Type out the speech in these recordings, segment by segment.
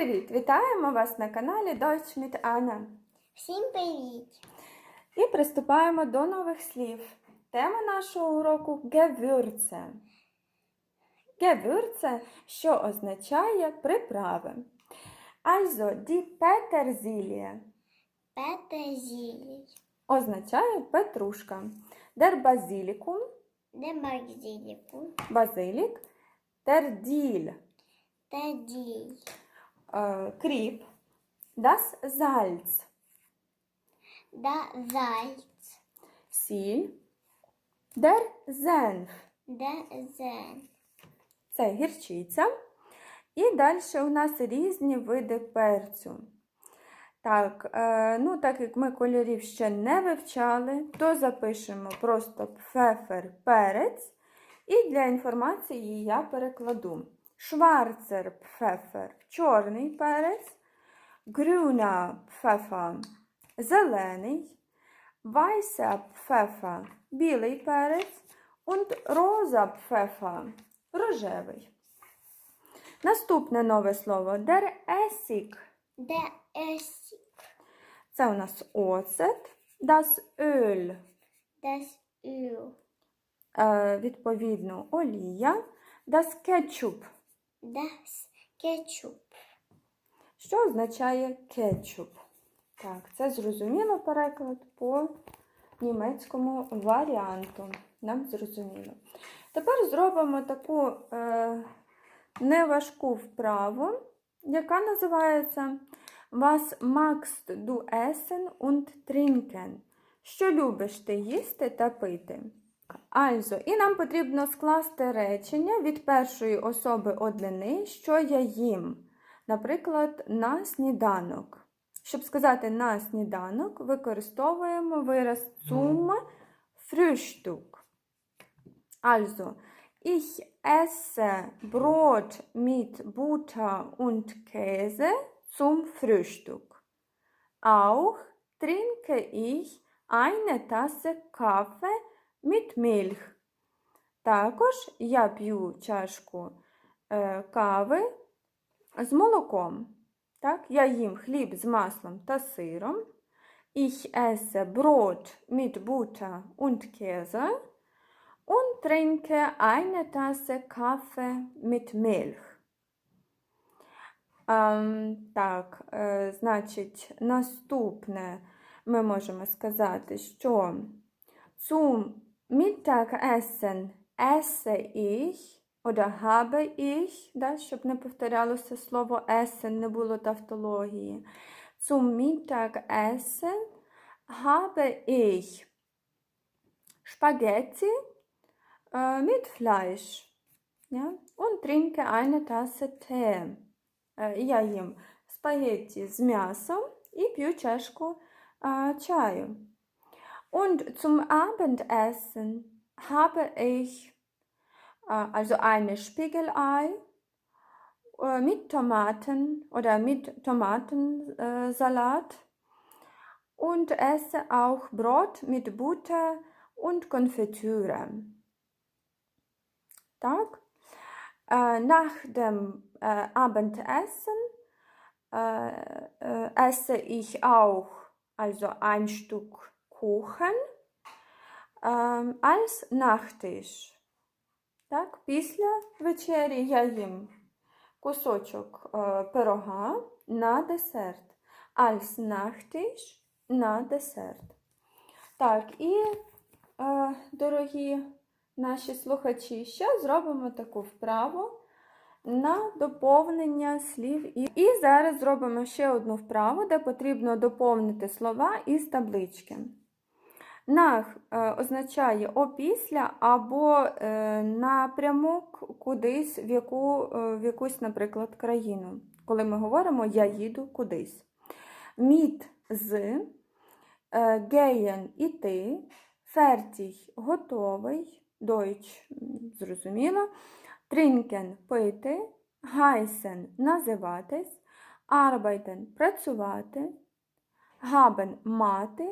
Привіт! Вітаємо вас на каналі Deutsch mit Anna. Всім привіт! І приступаємо до нових слів. Тема нашого уроку Gewürze. Gewürze, що означає приправи. Also, die Petersilie Петезілій. означає петрушка. Der Basilikum Де Базіліку? базилік, der Dill Тедій. е, кріп, das Salz Да Зайць. сіль, der Senf Де Зен. це гірчиця. І далі у нас різні види перцю. Так, е, ну так як ми кольорів ще не вивчали, то запишемо просто пфефер перець. І для інформації я перекладу. Шварцер пфефер чорний перець, грюна пфефа зелений, вайса пфефа білий перець, und роза пфефа рожевий. Наступне нове слово der Essig. Де Есі. Це у нас оцет, das Öl, Дес Ю. е, відповідно олія, das Ketchup, Дес Кетчуп. що означає кетчуп. Так, це зрозуміло переклад по німецькому варіанту. Нам зрозуміло. Тепер зробимо таку е, неважку вправу, яка називається Was magst du essen und trinken? Що любиш ти їсти та пити? Also, і нам потрібно скласти речення від першої особи однини, що я їм. Наприклад, на сніданок. Щоб сказати на сніданок, використовуємо вираз zum Frühstück. Also, ich esse Brot mit Butter und Käse zum Frühstück. Auch trinke ich eine Tasse Kaffee mit. Також я п'ю чашку е, кави з молоком. Так? Я їм хліб з маслом та сиром. Ich esse Brot mit Butter und Käse und trinke eine Tasse Kaffee mit Milch. Ем, так, е, значить, наступне ми можемо сказати, що zum Mittagessen esse ich oder habe ich, да, щоб не повторялося слово essen, не було тавтології. Zum Mittagessen habe ich Spaghetti äh, mit Fleisch ja, und trinke eine Tasse Tee. Е, Я їм спагетті з м'ясом і п'ю чашку е, чаю. Und zum Abendessen habe ich äh, also eine Spiegelei äh, mit Tomaten oder mit Tomatensalat und esse auch Brot mit Butter und Konfitüre. Tag. Äh, nach dem äh, Abendessen äh, äh esse ich auch also ein Stück Kuchen ähm, als Nachtisch. Так, після вечері я їм кусочок е, пирога на десерт. Als Nachtisch на десерт. Так, і, е, дорогі наші слухачі, ще зробимо таку вправу на доповнення слів. І, і зараз зробимо ще одну вправу, де потрібно доповнити слова із таблички. Нах е, означає опісля або е, напрямок кудись в, яку, е, в якусь, наприклад, країну. Коли ми говоримо я їду кудись. Міт з, геєн іти, фертіх готовий, дойч зрозуміло, тринкен пити, гайсен називатись, арбайтен працювати, габен мати.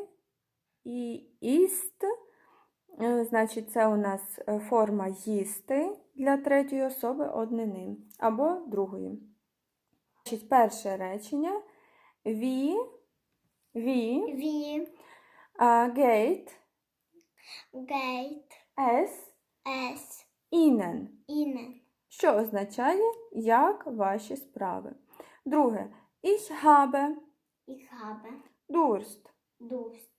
І іст, е, значить, це у нас е, форма їсти для третьої особи однини або другої. Значить, перше речення. Ві, ві, Vi а, гейт, geht ес, es інен. Що означає, як ваші справи. Друге. Ich habe Ich habe Durst. Durst.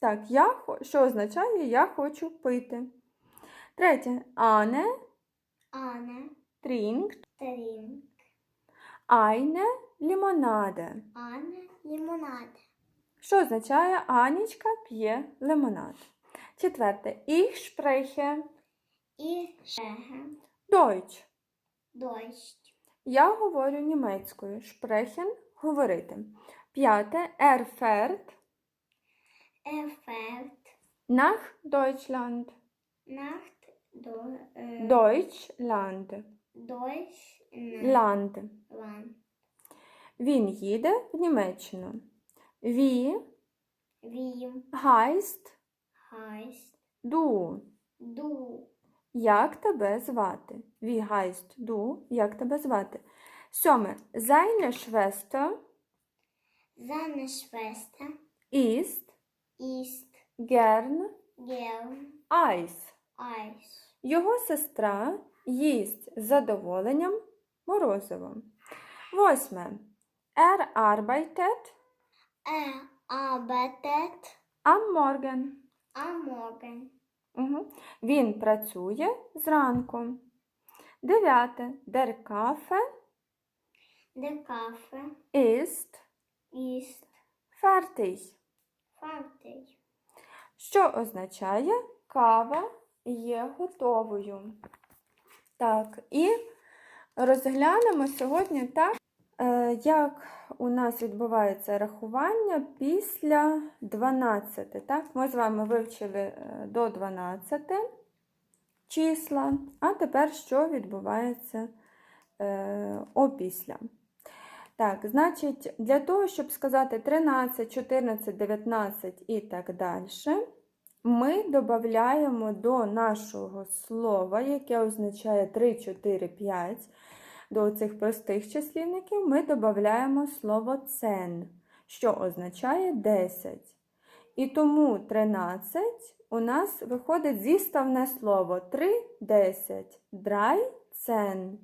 Так, я, що означає, я хочу пити. Третє. Ане Anne trinkt trinkt eine Limonade. Anne Limonade. Що означає Анічка п'є лимонад. Четверте. Ich spreche Ich spreche Deutsch. Deutsch. Я говорю німецькою. Sprechen – говорити. П'яте. Er fährt Er fährt nach Deutschland. nach Do äh, Deutschland. Deutschland. Land. Він їде в Німеччину. Wie Wie heißt heißt du? du? Як тебе звати? Wie heißt du? Як тебе звати? Сьоме. Seine Schwester Seine Schwester ist ist gern gern Eis. Eis. Його сестра їсть з задоволенням морозиво. Восьме. Er arbeitet Er arbeitet am Morgen. am Morgen. Угу. Він працює зранку. Дев'яте. Der Kaffee Der Kaffee ist ist fertig. Fertig. Що означає кава є готовою. Так, і розглянемо сьогодні так, е, як у нас відбувається рахування після 12. Так? Ми з вами вивчили е, до 12 числа, а тепер що відбувається е, опісля. Так, значить, для того, щоб сказати 13, 14, 19 і так далі, ми додаємо до нашого слова, яке означає 3, 4, 5, до цих простих числівників, ми додаємо слово цен, що означає 10. І тому 13 у нас виходить зіставне слово 3, 10, драй, цен.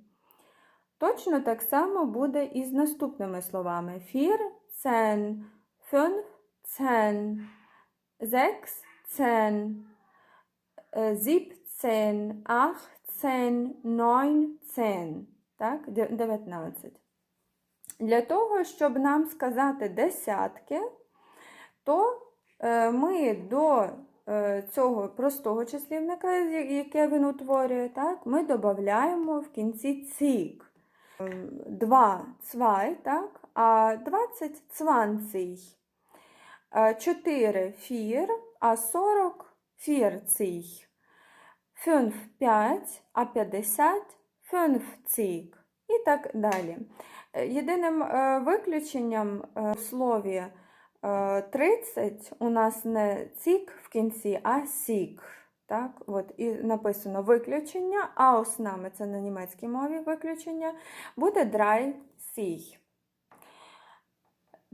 Точно так само буде і з наступними словами: фір, цен, фюнф, цен, зекс, цен, зіпцен, ахцен, нойнцен. Так, де- 19. Для того, щоб нам сказати десятки, то е, ми до е, цього простого числівника, яке він утворює, так, ми додаємо в кінці цік. 2 цвай, так, а 20 цванцій. 4 фір, а 40 фірцій. 5 5, а 50 фюнфцік. І так далі. Е, Єдиним е, виключенням е, в слові е, 30 у нас не цік в кінці, а сік. Так, от, і написано виключення, а оснами це на німецькій мові виключення, буде драй сій.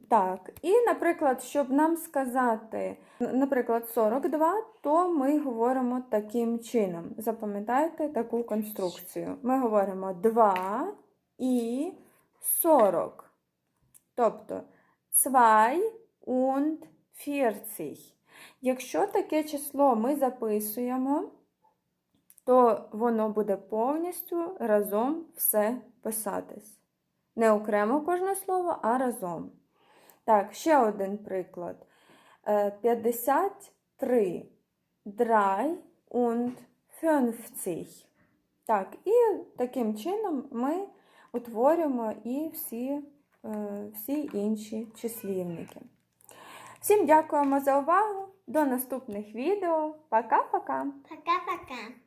Так, і, наприклад, щоб нам сказати, наприклад, 42, то ми говоримо таким чином. Запам'ятайте таку конструкцію. Ми говоримо 2 і 40. Тобто 2 und 40. Якщо таке число ми записуємо, то воно буде повністю разом все писатись. Не окремо кожне слово, а разом. Так, ще один приклад. Е, 53. Drei und 50. Так, і таким чином ми утворюємо і всі, е, всі інші числівники. Всім дякуємо за увагу. До наступних відео. Пока-пока! Пока-пока.